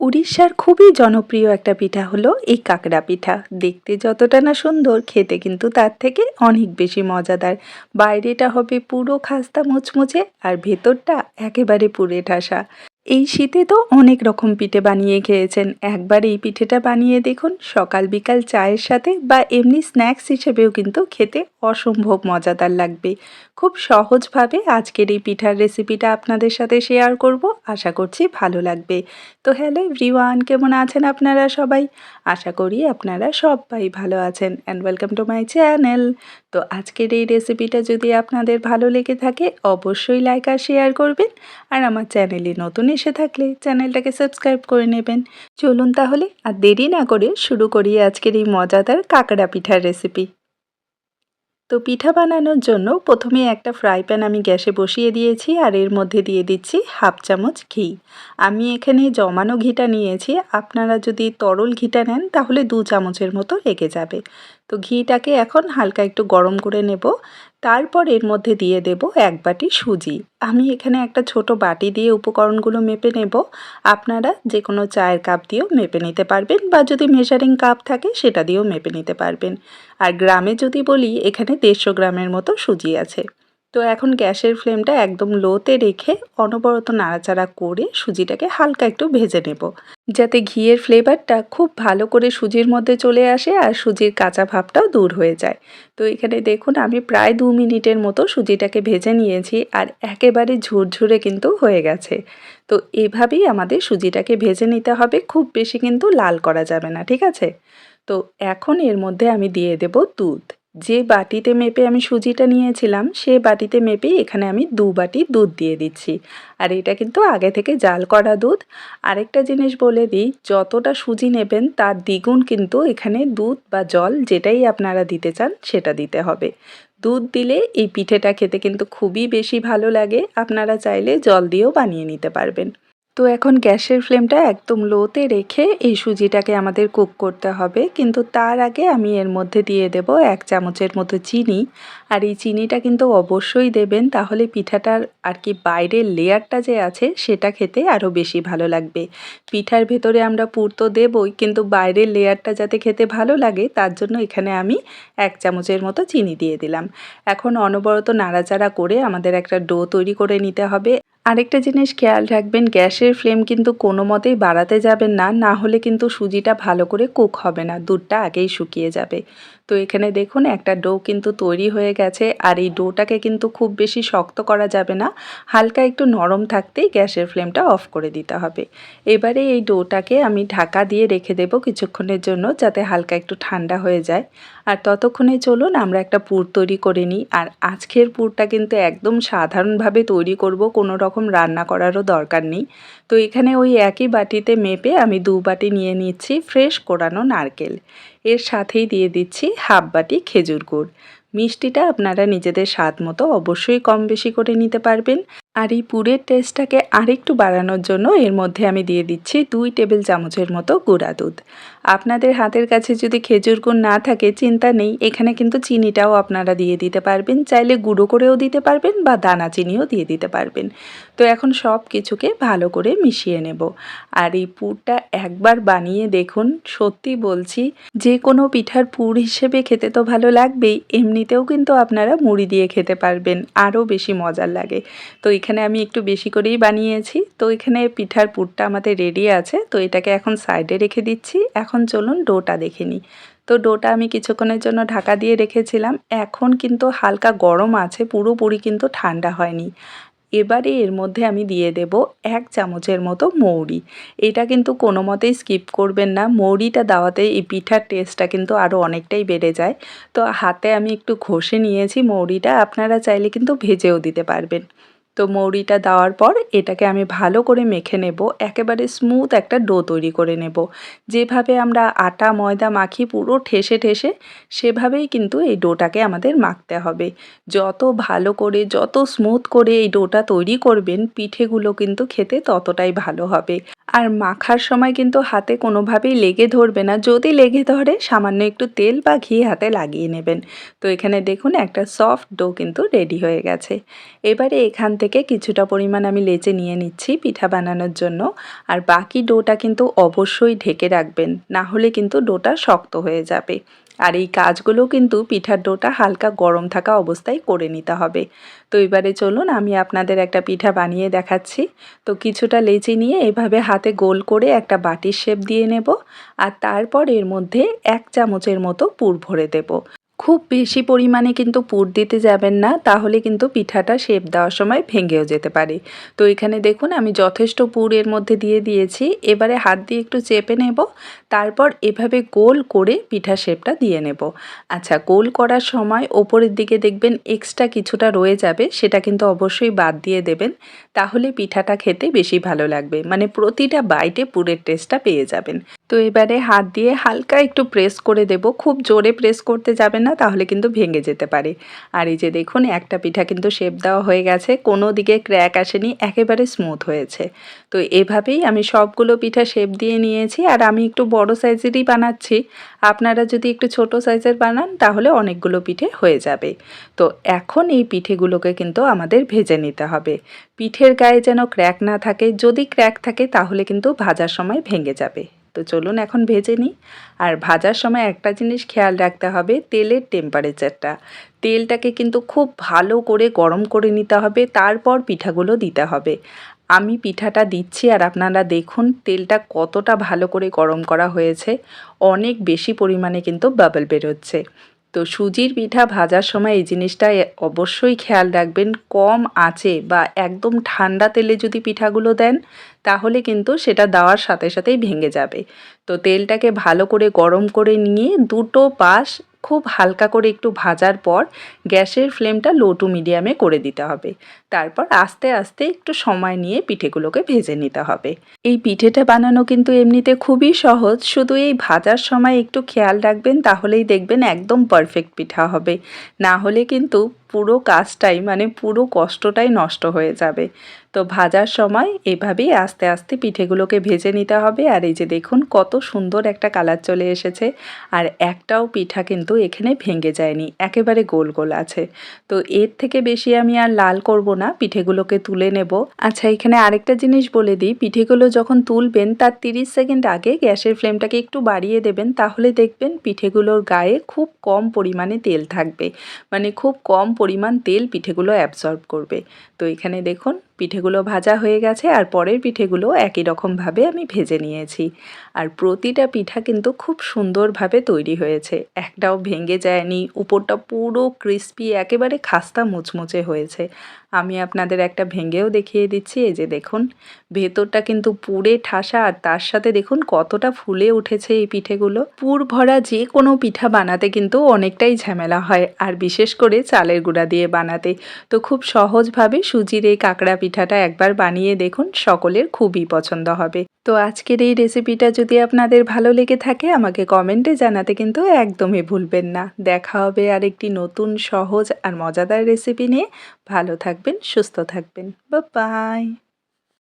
উড়িষ্যার খুবই জনপ্রিয় একটা পিঠা হলো এই কাঁকড়া পিঠা। দেখতে যতটা না সুন্দর, খেতে কিন্তু তার থেকে অনেক বেশি মজাদার। বাইরেটা হবে পুরো খাস্তা মুচমুচে আর ভেতরটা একেবারে পুড়ে ঠাসা। এই শীতে তো অনেক রকম পিঠে বানিয়ে খেয়েছেন। একবার এই পিঠেটা বানিয়ে দেখুন, সকাল বিকাল চায়ের সাথে বা এমনি স্ন্যাক্স হিসেবেও কিন্তু খেতে অসম্ভব মজাদার লাগবে। খুব সহজভাবে আজকের এই পিঠার রেসিপিটা আপনাদের সাথে শেয়ার করব, আশা করছি ভালো লাগবে। তো হ্যালো এভরিওয়ান, কেমন আছেন আপনারা সবাই? আশা করি আপনারা সবাই ভালো আছেন and welcome to my channel তো আজকের এই রেসিপিটা যদি আপনাদের ভালো লেগে থাকে, অবশ্যই লাইক আর শেয়ার করবেন। আর আমার চ্যানেলে নতুন এসে থাকলে চ্যানেলটাকে সাবস্ক্রাইব করে নেবেন। চলুন তাহলে আর দেরি না করে শুরু করি আজকের এই মজাদার কাঁকড়া পিঠার রেসিপি তো পিঠা বানানোর জন্য প্রথমে একটা ফ্রাই প্যান আমি গ্যাসে বসিয়ে দিয়েছি আর এর মধ্যে দিয়ে দিচ্ছি হাফ চামচ ঘি। আমি এখানে জমানো ঘিটা নিয়েছি, আপনারা যদি তরল ঘিটা নেন তাহলে দু চামচের মতো লেগে যাবে। তো ঘিটাকে এখন হালকা একটু গরম করে নেব। তারপর এর মধ্যে দিয়ে দেব এক বাটি সুজি। আমি এখানে একটা ছোট বাটি দিয়ে উপকরণগুলো মেপে নেব। আপনারা যে কোনো চায়ের কাপ দিয়েও মেপে নিতে পারবেন বা যদি মেজারিং কাপ থাকে সেটা দিয়েও মেপে নিতে পারবেন। আর গ্রামে যদি বলি, এখানে দেড়শো গ্রামের মতো সুজি আছে। তো এখন গ্যাসের ফ্লেমটা একদম লোতে রেখে অনবরত নাড়াচাড়া করে সুজিটাকে হালকা একটু ভেজে নেব। যাতে ঘিয়ের ফ্লেভারটা খুব ভালো করে সুজির মধ্যে চলে আসে আর সুজির কাঁচা ভাবটাও দূর হয়ে যায়। তো এখানে দেখুন, আমি প্রায় দু মিনিটের মতো সুজিটাকে ভেজে নিয়েছি আর একেবারে ঝুরঝুরে কিন্তু হয়ে গেছে। তো এভাবেই আমাদের সুজিটাকে ভেজে নিতে হবে, খুব বেশি কিন্তু লাল করা যাবে না, ঠিক আছে? তো এখন এর মধ্যে আমি দিয়ে দেব দুধ। যে বাটিতে মেপে আমি সুজিটা নিয়েছিলাম, সে বাটিতে মেপেই এখানে আমি দু বাটি দুধ দিয়ে দিচ্ছি। আর এটা কিন্তু আগে থেকে জাল করা দুধ। আরেকটা জিনিস বলে দিই, যতটা সুজি নেবেন, তার দ্বিগুণ কিন্তু এখানে দুধ বা জল যেটাই আপনারা দিতে চান, সেটা দিতে হবে। দুধ দিলে এই পিঠেটা খেতে কিন্তু খুবই বেশি ভালো লাগে। আপনারা চাইলে জল দিয়েও বানিয়ে নিতে পারবেন। তো এখন গ্যাসের ফ্লেমটা একদম লোতে রেখে এই সুজিটাকে আমাদের কুক করতে হবে। কিন্তু তার আগে আমি এর মধ্যে দিয়ে দেব এক চামচের মতো চিনি। আর এই চিনিটা কিন্তু অবশ্যই দেবেন, তাহলে পিঠাটার আর কি বাইরের লেয়ারটা যে আছে সেটা খেতে আরও বেশি ভালো লাগবে। পিঠার ভেতরে আমরা পুর তো দেবই, কিন্তু বাইরের লেয়ারটা যাতে খেতে ভালো লাগে, তার জন্য এখানে আমি এক চামচের মতো চিনি দিয়ে দিলাম। এখন অনবরত নাড়াচাড়া করে আমাদের একটা ডো তৈরি করে নিতে হবে। আরেকটা জিনিস খেয়াল রাখবেন, গ্যাসের ফ্লেম কিন্তু কোনো মতেই বাড়াতে যাবেন না না হলে কিন্তু সুজিটা ভালো করে কুক হবে না, দুধটা আগেই শুকিয়ে যাবে। তো এখানে দেখুন, একটা ডো কিন্তু তৈরি হয়ে গেছে। আর এই ডোটাকে কিন্তু খুব বেশি শক্ত করা যাবে না। হালকা একটু নরম থাকতেই গ্যাসের ফ্লেমটা অফ করে দিতে হবে। এবারে এই ডোটাকে আমি ঢাকা দিয়ে রেখে দেব কিছুক্ষণের জন্য, যাতে হালকা একটু ঠান্ডা হয়ে যায়। আর ততক্ষণে চলুন, আমরা একটা পুর তৈরি করে নিই। আর আজকের পুরটা কিন্তু একদম সাধারণভাবে তৈরি করব, কোনো রকম রান্না করারও দরকার নেই। তো এখানে ওই একই বাটিতে মেপে আমি দু বাটি নিয়ে নিচ্ছি, ফ্রেশ কোরানো নারকেল। এর সাথেই দিয়ে দিচ্ছি হাফ বাটি খেজুর গুড়। মিষ্টিটা আপনারা নিজেদের স্বাদ মতো অবশ্যই কম বেশি করে নিতে পারবেন। আর এই পুরের টেস্টটাকে আরেকটু বাড়ানোর জন্য এর মধ্যে আমি দিয়ে দিচ্ছি দুই টেবিল চামচের মতো গুঁড়া দুধ। আপনাদের হাতের কাছে যদি খেজুর গুড় না থাকে, চিন্তা নেই, এখানে কিন্তু চিনিটাও আপনারা দিয়ে দিতে পারবেন। চাইলে গুঁড়ো করেও দিতে পারবেন বা দানা চিনিও দিয়ে দিতে পারবেন। তো এখন সব কিছুকে ভালো করে মিশিয়ে নেব। আর এই পুরটা একবার বানিয়ে দেখুন, সত্যি বলছি, যে কোনো পিঠার পুর হিসেবে খেতে তো ভালো লাগবেই, এমনিতেও কিন্তু আপনারা মুড়ি দিয়ে খেতে পারবেন, আরও বেশি মজার লাগে। তো এখানে আমি একটু বেশি করেই বানিয়েছি। তো এখানে পিঠার পুরটা আমাদের রেডি আছে। তো এটাকে এখন সাইডে রেখে দিচ্ছি। এখন চলুন ডোটা দেখে নিই। তো ডোটা আমি কিছুক্ষণের জন্য ঢাকা দিয়ে রেখেছিলাম। এখন কিন্তু হালকা গরম আছে। পুরোপুরি কিন্তু ঠান্ডা হয়নি। এবারে এর মধ্যে আমি দিয়ে দেব এক চামচের মতো মৌরি। এটা কিন্তু কোনো মতেই স্কিপ করবেন না। মৌরিটা দেওয়াতে এই পিঠার টেস্টটা কিন্তু আরও অনেকটাই বেড়ে যায়। তো হাতে আমি একটু ঘষে নিয়েছি মৌরিটা। আপনারা চাইলে কিন্তু ভেজেও দিতে পারবেন। তো মৌরিটা দেওয়ার পর এটাকে আমি ভালো করে মেখে নেব। একেবারে স্মুথ একটা ডো তৈরি করে নেব। যেভাবে আমরা আটা, ময়দা, মাখি পুরো ঠেসে ঠেসে সেভাবেই কিন্তু এই ডোটাকে আমাদের মাখতে হবে। যত ভালো করে, যত স্মুথ করে এই ডোটা তৈরি করবেন, পিঠেগুলো কিন্তু খেতে ততটাই ভালো হবে। আর মাখার সময় কিন্তু হাতে কোনোভাবেই লেগে ধরবে না। যদি লেগে ধরে, সামান্য একটু তেল বা ঘি হাতে লাগিয়ে নেবেন। তো এখানে দেখুন, একটা সফট ডো কিন্তু রেডি হয়ে গেছে। এবারে এখান থেকে কিছুটা পরিমাণ আমি লেচে নিয়ে নিচ্ছি পিঠা বানানোর জন্য। আর বাকি ডোটা কিন্তু অবশ্যই ঢেকে রাখবেন। না হলে কিন্তু ডোটা শক্ত হয়ে যাবে। আর এই কাজগুলো কিন্তু পিঠার ডোটা হালকা গরম থাকা অবস্থায় করে নিতে হবে। তো এবারে চলুন, আমি আপনাদের একটা পিঠা বানিয়ে দেখাচ্ছি। তো কিছুটা লেচি নিয়ে এভাবে হাতে গোল করে একটা বাটির শেপ দিয়ে নেব আর তারপর এর মধ্যে এক চামচের মতো পুর ভরে দেব। খুব বেশি পরিমাণে কিন্তু পুর দিতে যাবেন না, তাহলে কিন্তু পিঠাটা শেপ দেওয়ার সময় ভেঙেও যেতে পারে। তো এখানে দেখুন, আমি যথেষ্ট পুর এর মধ্যে দিয়ে দিয়েছি। এবারে হাত দিয়ে একটু চেপে নেব, তারপর এভাবে গোল করে পিঠা শেপটা দিয়ে নেব। আচ্ছা গোল করার সময় ওপরের দিকে দেখবেন এক্সট্রা কিছুটা রয়ে যাবে, সেটা কিন্তু অবশ্যই বাদ দিয়ে দেবেন। তাহলে পিঠাটা খেতে বেশি ভালো লাগবে মানে প্রতিটা বাইটে পুরের টেস্টটা পেয়ে যাবেন। তো এবারে হাত দিয়ে হালকা একটু প্রেস করে দেব, খুব জোরে প্রেস করতে যাবেন না, তাহলে কিন্তু ভেঙে যেতে পারে। আর এই যে দেখুন, একটা পিঠা কিন্তু শেপ দেওয়া হয়ে গেছে, কোনো দিকে ক্র্যাক আসেনি, একেবারে স্মুথ হয়েছে। তো এভাবেই আমি সবগুলো পিঠা শেপ দিয়ে নিয়েছি, আর আমি একটু বড় সাইজেরই বানাচ্ছি। আপনারা যদি একটু ছোট সাইজের বানান, তাহলে অনেকগুলো পিঠে হয়ে যাবে। তো এখন এই পিঠেগুলোকে কিন্তু আমাদের ভেজে নিতে হবে। পিঠের গায়ে যেন ক্র্যাক না থাকে, যদি ক্র্যাক থাকে, তাহলে কিন্তু ভাজার সময় ভেঙে যাবে। তো চলুন এখন ভেজে নিই। আর ভাজার সময় একটা জিনিস খেয়াল রাখতে হবে, তেলের টেম্পারেচারটা তেলটাকে কিন্তু খুব ভালো করে গরম করে নিতে হবে, তারপর পিঠাগুলো দিতে হবে। আমি পিঠাটা দিচ্ছি আর আপনারা দেখুন তেলটা কতটা ভালো করে গরম করা হয়েছে। অনেক বেশি পরিমাণে কিন্তু বাবল বেরোচ্ছে। তো সুজির পিঠা ভাজার সময় এই জিনিসটা অবশ্যই খেয়াল রাখবেন, কম আঁচে বা একদম ঠান্ডা তেলে যদি পিঠাগুলো দেন, তাহলে কিন্তু সেটা দেওয়ার সাথে সাথেই ভেঙে যাবে। তো তেলটাকে ভালো করে গরম করে নিয়ে দুটো পাশ খুব হালকা করে একটু ভাজার পর গ্যাসের ফ্লেমটা লো টু মিডিয়ামে করে দিতে হবে। তারপর আস্তে আস্তে একটু সময় নিয়ে পিঠেগুলোকে ভেজে নিতে হবে। এই পিঠেটা বানানো কিন্তু এমনিতে খুবই সহজ। শুধু এই ভাজার সময় একটু খেয়াল রাখবেন, তাহলেই দেখবেন একদম পারফেক্ট পিঠা হবে। না হলে কিন্তু পুরো কাজটাই মানে পুরো কষ্টটাই নষ্ট হয়ে যাবে। তো ভাজার সময় এভাবেই আস্তে আস্তে পিঠেগুলোকে ভেজে নিতে হবে। আর এই যে দেখুন, কত সুন্দর একটা কালার চলে এসেছে। আর একটাও পিঠা কিন্তু এখানে ভেঙে যায়নি, একেবারে গোল গোল আছে। তো এর থেকে বেশি আমি আর লাল করব না, পিঠেগুলোকে তুলে নেব। আচ্ছা এখানে আরেকটা জিনিস বলে দিই, পিঠেগুলো যখন তুলবেন তার তিরিশ সেকেন্ড আগে গ্যাসের ফ্লেমটাকে একটু বাড়িয়ে দেবেন, তাহলে দেখবেন পিঠেগুলোর গায়ে খুব কম পরিমাণে তেল থাকবে। মানে খুব কম পরিমাণ তেল পিঠেগুলো অ্যাবসর্ব করবে। তো এখানে দেখুন, পিঠেগুলো ভাজা হয়ে গেছে আর পরের পিঠেগুলো একই রকমভাবে আমি ভেজে নিয়েছি। আর প্রতিটা পিঠা কিন্তু খুব সুন্দরভাবে তৈরি হয়েছে। একটাও ভেঙে যায়নি, উপরটা পুরো ক্রিস্পি একেবারে খাস্তা মুচমুচে হয়েছে। আমি আপনাদের একটা ভেঙেও দেখিয়ে দিচ্ছি, এই যে দেখুন, ভেতরটা কিন্তু পুরে ঠাসা, আর তার সাথে দেখুন কতটা ফুলে উঠেছে এই পিঠেগুলো। পুর ভরা যে কোনো পিঠা বানাতে কিন্তু অনেকটাই ঝামেলা হয়, আর বিশেষ করে চালের গুঁড়া দিয়ে বানাতে। তো খুব সহজভাবে সুজির এই কাঁকড়া পিঠাটা একবার বানিয়ে দেখুন, সকলের খুবই পছন্দ হবে। তো আজকের এই রেসিপিটা যদি আপনাদের ভালো লেগে থাকে, আমাকে কমেন্টে জানাতে কিন্তু একদমই ভুলবেন না। দেখা হবে আর একটি নতুন, সহজ আর মজাদার রেসিপি নিয়ে। ভালো থাকবেন সুস্থ থাকবেন। বা বাই